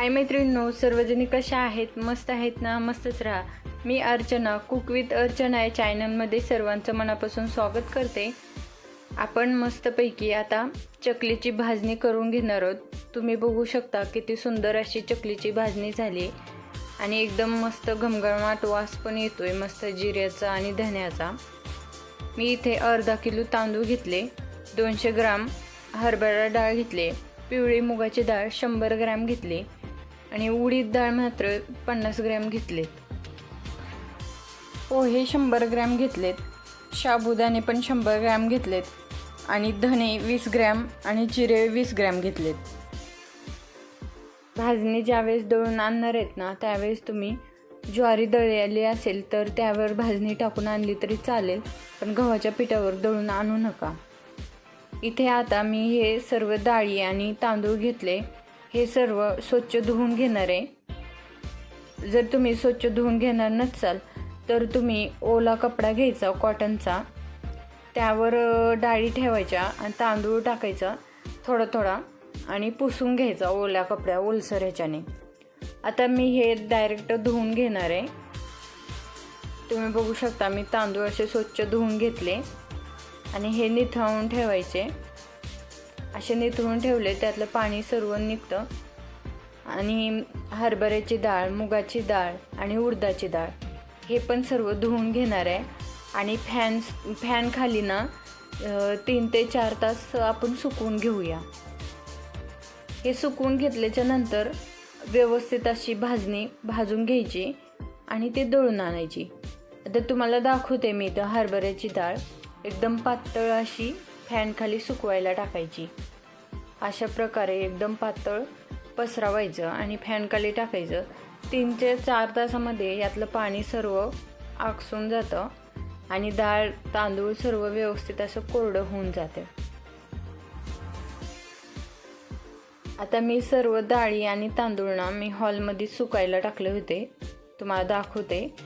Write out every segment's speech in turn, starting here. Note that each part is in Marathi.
हाय मैत्रिणींनो सर्वजणी कशा आहेत? मस्त आहेत ना? मस्तच राहा. मी अर्चना कुक विथ अर्चना या चॅनलमध्ये सर्वांचं मनापासून स्वागत करते. आपण मस्तपैकी आता चकलीची भाजणी करून घेणार आहोत. तुम्ही बघू शकता किती सुंदर अशी चकलीची भाजणी झाली. आणि एकदम मस्त घमघमाट वास पण येतो आहे मस्त जिऱ्याचा आणि धन्याचा मी इथे अर्धा किलो तांदूळ घेतले दोनशे ग्राम हरभरा डाळ घेतले पिवळी मुगाची डाळ शंभर ग्रॅम घेतली. आणि उडीद डाळ मात्र पन्नास ग्रॅम घेतलेत. पोहे शंभर ग्रॅम घेतलेत. शाबुदाणे पण शंभर ग्रॅम घेतलेत. आणि धने वीस ग्रॅम आणि जिरे वीस ग्रॅम घेतलेत. भाजणी ज्यावेळेस दळून आणणार आहेत ना त्यावेळेस तुम्ही ज्वारी दळलेली असेल तर त्यावर भाजणी टाकून आणली तरी चालेल पण गव्हाच्या पिठावर दळून आणू नका. इथे आता मी हे सर्व डाळी आणि तांदूळ घेतले. हे सर्व स्वच्छ धुवून घेणार. आहे जर तुम्ही स्वच्छ धुवून घेणार नसाल तर तुम्ही ओला कपडा घ्यायचा कॉटनचा त्यावर डाळी ठेवायच्या आणि तांदूळ टाकायचा थोडा थोडा आणि पुसून घ्यायचा ओल्या कपड्या ओलसर ह्याच्याने. आता मी हे डायरेक्ट धुवून घेणार आहे. तुम्ही बघू शकता मी तांदूळ असे स्वच्छ धुवून घेतले. आणि हे निथळून ठेवायचे. असे निथळून ठेवले त्यातलं पाणी सर्व निघतं. आणि हरभऱ्याची डाळ मुगाची डाळ आणि उडदाची डाळ हे पण सर्व धुवून घेणार आहे. आणि फॅन फॅन खाली ना तीन ते चार तास आपण सुकवून घेऊया. हे सुकवून घेतल्याच्या नंतर व्यवस्थित अशी भाजणी भाजून घ्यायची आणि ते दळून आणायची. आता तुम्हाला दाखवते मी इथं हरभऱ्याची डाळ. एकदम पातळ अशी फॅनखाली सुकवायला टाकायची. अशा प्रकारे एकदम पातळ पसरावायचं आणि फॅनखाली टाकायचं. तीन ते चार तासामध्ये यातलं पाणी सर्व आकसून जातं आणि डाळ तांदूळ सर्व व्यवस्थित असं कोरडं होऊन जाते. आता मी सर्व डाळी आणि तांदूळना मी हॉलमध्ये सुकायला टाकले होते. तुम्हाला दाखवते.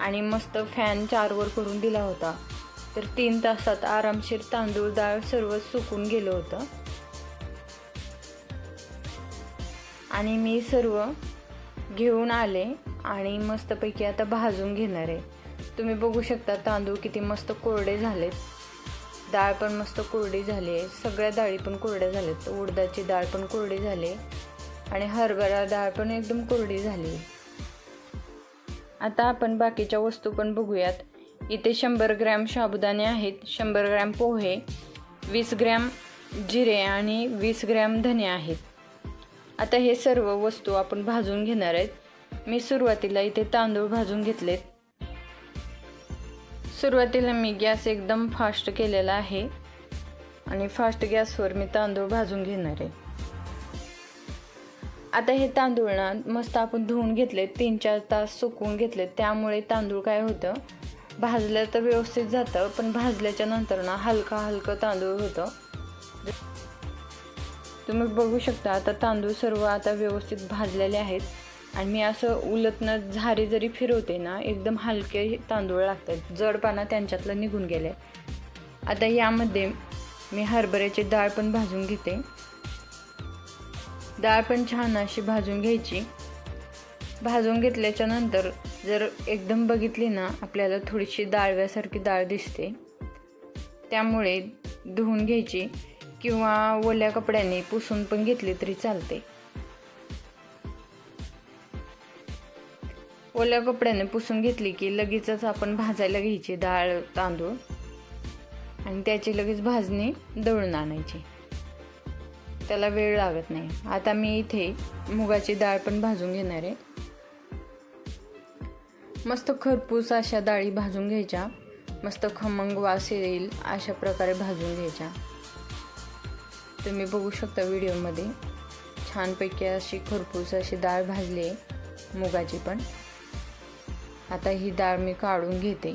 आणि मस्त फॅन चारवर करून दिला होता. तर तीन तासात आरामशीर तांदूळ डाळ सर्व सुकून गेलं होतं. आणि मी सर्व घेऊन आले आणि मस्तपैकी आता भाजून घेणार आहे. तुम्ही बघू शकता तांदूळ किती मस्त कोरडे झालेत. डाळ पण मस्त कोरडी झाली आहे. सगळ्या डाळी पण कोरड्या झाल्यात. उडदाची डाळ पण कोरडी झाली आणि हरभरा डाळ पण एकदम कोरडी झाली आता आपण बाकीच्या वस्तू पण बघूयात. इथे शंभर ग्रॅम साबुदाणे आहेत शंभर ग्रॅम पोहे वीस ग्रॅम जिरे आणि वीस ग्रॅम धने आहेत. आता हे सर्व वस्तू आपण भाजून घेणार आहेत. मी सुरुवातीला इथे तांदूळ भाजून घेतलेत. सुरुवातीला मी गॅस एकदम फास्ट केलेला आहे आणि फास्ट गॅसवर मी तांदूळ भाजून घेणार आहे. आता हे तांदूळ ना मस्त आपण धुवून घेतले तीन चार तास सुकवून घेतले त्यामुळे तांदूळ काय होतं भाजलं तर व्यवस्थित जातं पण भाजल्याच्या नंतर ना हलका हलकं तांदूळ होतं. तुम्ही बघू शकता आता तांदूळ सर्व आता व्यवस्थित भाजलेले आहेत. आणि मी असं उलटनं झारी जरी फिरवते ना एकदम हलके तांदूळ लागतात. जडपाना त्यांच्यातलं निघून गेले. आता यामध्ये मी हरभऱ्याची डाळ पण भाजून घेते. डाळ पण छान अशी भाजून घ्यायची. भाजून घेतल्याच्या नंतर जर एकदम बघितली ना आपल्याला थोडीशी डाळव्यासारखी डाळ दिसते. त्यामुळे धुवून घ्यायची किंवा ओल्या कपड्याने पुसून पण घेतली तरी चालते. ओल्या कपड्याने पुसून घेतली की लगेचच आपण भाजायला घ्यायची डाळ तांदूळ. आणि त्याची लगेच भाजणी दळून आणायची. त्याला वेळ लागत नाही. आता मी इथे मुगाची डाळ पण भाजून घेणार आहे. मस्त खरपूस अशा डाळी भाजून घ्यायच्या. मस्त खमंग वास येईल अशा प्रकारे भाजून घ्यायच्या. तुम्ही बघू शकता व्हिडिओमध्ये. छानपैकी अशी खरपूस अशी डाळ भाजली आहे. मुगाची पण. आता ही डाळ मी काढून घेते.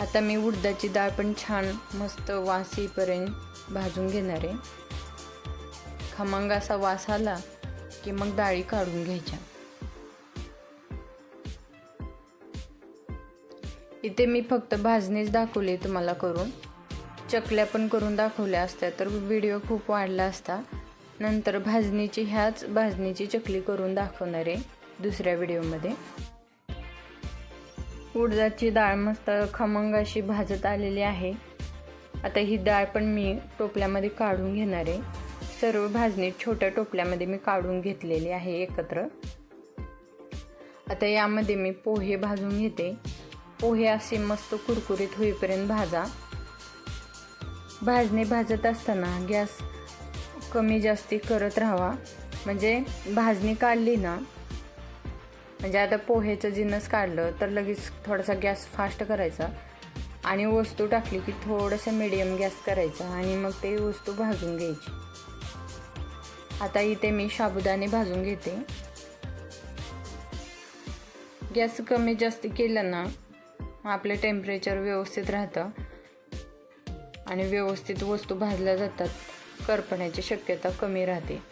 आता मी उडदाची डाळ पण छान मस्त वास येईपर्यंत भाजून घेणार आहे. खमंग असा वास आला की मग डाळी काढून घ्यायच्या. इथे मी फक्त भाजणीच दाखवली तुम्हाला करून. चकल्या पण करून दाखवल्या असत्या तर व्हिडिओ खूप वाढला असता. नंतर भाजणीची ह्याच भाजणीची चकली करून दाखवणार आहे दुसऱ्या व्हिडिओमध्ये. उडदाची डाळ मस्त खमंग अशी भाजत आलेली आहे. आता ही डाळ पण मी टोपल्यामध्ये काढून घेणार आहे. सर्व भाजणी छोट्या टोपल्यामध्ये मी काढून घेतलेली आहे एकत्र. आता यामध्ये मी पोहे भाजून घेते. पोहे असे मस्त कुरकुरीत होईपर्यंत भाजा. भाजणी भाजत असताना गॅस कमी जास्ती करत राहावा. म्हणजे भाजणी काढली ना म्हणजे आता पोहेचं जिन्नस काढलं तर लगेच थोडासा गॅस फास्ट करायचा आणि वस्तू टाकली की थोडंसं मिडियम गॅस करायचा आणि मग ते वस्तू भाजून घ्यायची. आता इथे मी साबुदाणे भाजून घेते. गॅस कमी जास्त केलं ना आपलं टेम्परेचर व्यवस्थित राहतं. आणि व्यवस्थित वस्तू भाजल्या जातात करपण्याची शक्यता कमी राहते.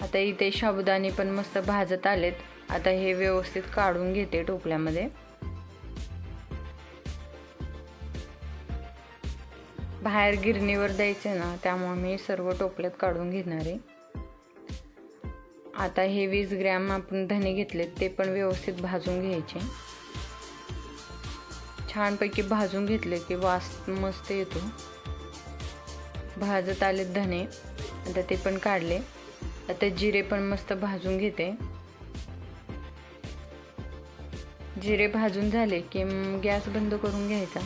आता इथे साबुदाणे पण मस्त भाजत आलेत. आता हे व्यवस्थित काढून घेते टोपल्यामध्ये. बाहेर गिरणीवर द्यायचे ना त्यामुळे मी सर्व टोपल्यात काढून घेणार. आहे आता हे वीस ग्रॅम आपण धने घेतलेत ते पण व्यवस्थित भाजून घ्यायचे. छानपैकी भाजून घेतले की वास मस्त येतो. भाजत आलेत धने आता ते पण काढले. आता जिरे पण मस्त भाजून घेते. जिरे भाजून झाले की गॅस बंद करून घ्यायचा.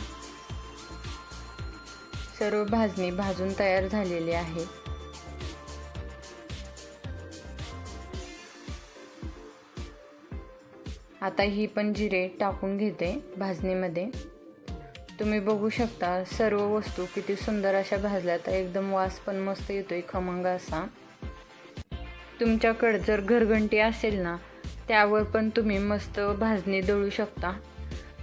सर्व भाजणी भाजून तयार झालेली आहे. आता ही पण जिरे टाकून घेते भाजणीमध्ये. तुम्ही बघू शकता सर्व वस्तू किती सुंदर अशा भाजल्यात एकदम वास पण मस्त येतो आहे खमंग असा. तुमच्याकडे जर घरघंटी असेल ना त्यावर पण तुम्ही मस्त भाजणी दळू शकता.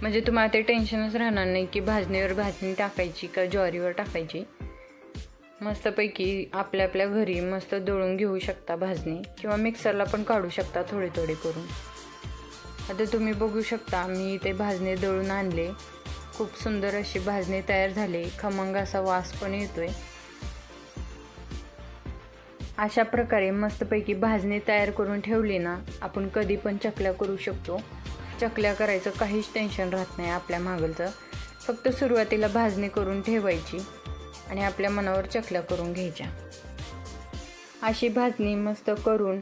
म्हणजे तुम्हाला ते टेन्शनच राहणार नाही की भाजणीवर भाजणी टाकायची का ज्वारीवर टाकायची. मस्तपैकी आपल्या आपल्या घरी मस्त दळून घेऊ शकता भाजणी किंवा मिक्सरला पण काढू शकता थोडे थोडे करून. आता तुम्ही बघू शकता मी इथे भाजणी दळून आणले. खूप सुंदर अशी भाजणी तयार झाली. खमंग असा वास पण येतोय. अशा प्रकारे मस्तपैकी भाजणी तयार करून ठेवली ना आपण कधी पण चकल्या करू शकतो. चकल्या करायचं काहीच टेन्शन राहत नाही आपल्या मागलचं. फक्त सुरुवातीला भाजणी करून ठेवायची आणि आपल्या मनावर चकल्या करून घ्यायच्या. अशी भाजणी मस्त करून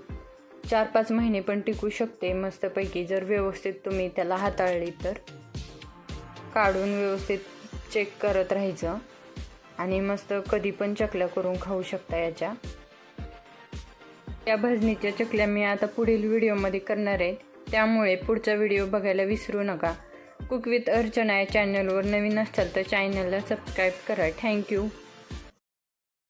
चार पाच महिने पण टिकू शकते मस्तपैकी. जर व्यवस्थित तुम्ही त्याला हाताळली तर. काढून व्यवस्थित चेक करत राहायचं आणि मस्त कधी पण चकल्या करून खाऊ शकता याच्या. या भजनीच्या चकल्या मी आता पुढील व्हिडिओमध्ये करणार आहे. त्यामुळे पुढचा व्हिडिओ बघायला विसरू नका. कुक विथ अर्चना या चॅनलवर नवीन असाल तर चॅनलला सबस्क्राईब करा. थँक्यू